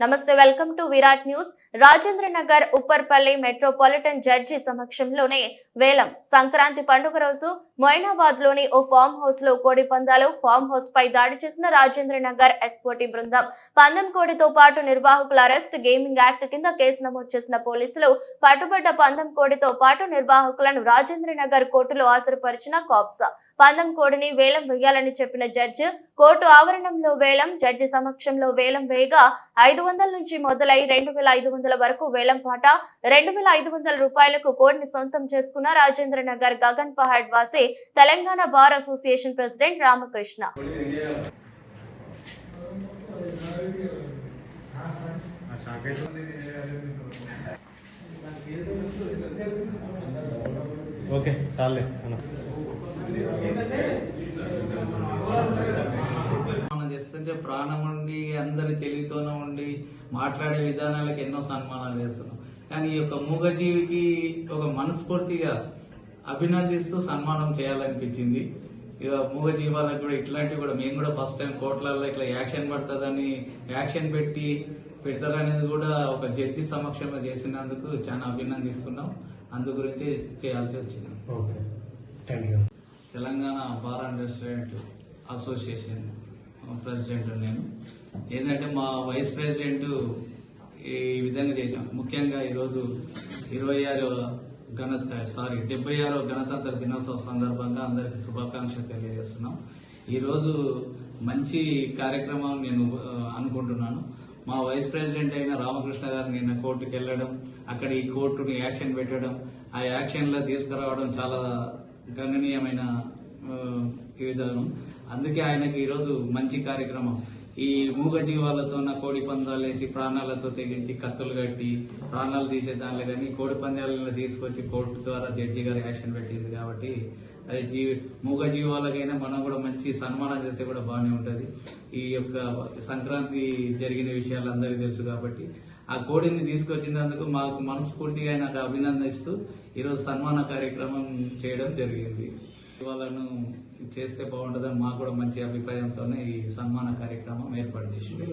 నమస్తే welcome to Virat news. Rajendra Nagar Upparpally metropolitan judge సమక్షంలోనే వేలం. సంక్రాంతి పండుగ రోజు మొయినాబాద్లోని ఓ ఫామ్ హౌస్లో కోడి పందాలు ఫామ్ హౌస్ పై దాడి చేసిన రాజేంద్ర నగర్ ఎస్పోటీ బృందం. పందెం కోడితో పాటు నిర్వాహకుల అరెస్ట్ గేమింగ్ యాక్ట్ కింద కేసు నమోదు చేసిన పోలీసులు పట్టుబడ్డ పందెం కోడితో పాటు నిర్వాహకులను రాజేంద్ర నగర్ కోర్టులో హాజరుపరిచిన కాప్స్. పందెం కోడిని వేలం వేయాలని చెప్పిన జడ్జి కోర్టు ఆవరణంలో వేలం జడ్జి సమక్షంలో వేలం వేయగా ఐదు వందల నుంచి మొదలై రెండు వేల ఐదు వందల వరకు వేలం పాట రెండు వేల ఐదు వందల రూపాయలకు కోడిని సొంతం చేసుకున్న రాజేంద్ర నగర్ గగన్ పహాడ్ వాసి Telangana bar association president Ramakrishna. Okay చాలే చేస్తుంటే ప్రాణం ఉండి అందరి తెలివితోనే ఉండి మాట్లాడే విధానాలకు ఎన్నో సన్మానాలు చేస్తున్నాం. కానీ ఈ యొక్క మూగజీవికి ఒక మనస్ఫూర్తిగా అభినందిస్తూ సన్మానం చేయాలనిపించింది. ఇక మూగజీవాలకు కూడా ఇట్లాంటివి కూడా మేము కూడా ఫస్ట్ టైం కోర్టులలో ఇట్లా యాక్షన్ పడుతుందని యాక్షన్ పెట్టి పెడతారనేది కూడా ఒక జడ్జి సమక్షంలో చేసినందుకు చాలా అభినందిస్తున్నాం. అందు గురించి చేయాల్సి వచ్చింది. Okay. Thank you Telangana bar and restaurant association. President నేను. ఏంటంటే మా వైస్ ప్రెసిడెంట్ ఈ విధంగా చేశాం. ముఖ్యంగా ఈరోజు ఇరవై ఆరు గణ సారీ డెబ్బై ఆరో గణతంత్ర దినోత్సవం సందర్భంగా అందరికీ శుభాకాంక్షలు తెలియజేస్తున్నాం. ఈరోజు మంచి కార్యక్రమం నేను అనుకుంటున్నాను. మా వైస్ ప్రెసిడెంట్ అయిన రామకృష్ణ గారు నిన్న కోర్టుకు వెళ్ళడం అక్కడ ఈ కోర్టుని యాక్షన్ పెట్టడం ఆ యాక్షన్లో తీసుకురావడం చాలా గణనీయమైన ఆ, విధానం అందుకే ఆయనకి ఈరోజు మంచి కార్యక్రమం. ఈ మూగ జీవాలతో ఉన్న కోడి పందాలు వేసి ప్రాణాలతో తెగించి కత్తులు కట్టి ప్రాణాలు తీసే దానిలో కానీ కోడి పందాలను తీసుకొచ్చి కోర్టు ద్వారా జడ్జి గారు యాక్షన్ పెట్టింది కాబట్టి అదే జీ మూగ జీవాలకైనా మనం కూడా మంచి సన్మానం చేస్తే కూడా బాగానే ఉంటుంది. ఈ యొక్క సంక్రాంతి జరిగిన విషయాలు అందరికీ తెలుసు కాబట్టి ఆ కోడిని తీసుకొచ్చినందుకు మాకు మనస్ఫూర్తిగా నాకు అభినందిస్తూ ఈరోజు సన్మాన కార్యక్రమం చేయడం జరిగింది. వాళ్ళను చేస్తే బాగుంటుందని మాకు కూడా మంచి అభిప్రాయంతోనే ఈ సన్మాన కార్యక్రమం ఏర్పాటు చేసింది.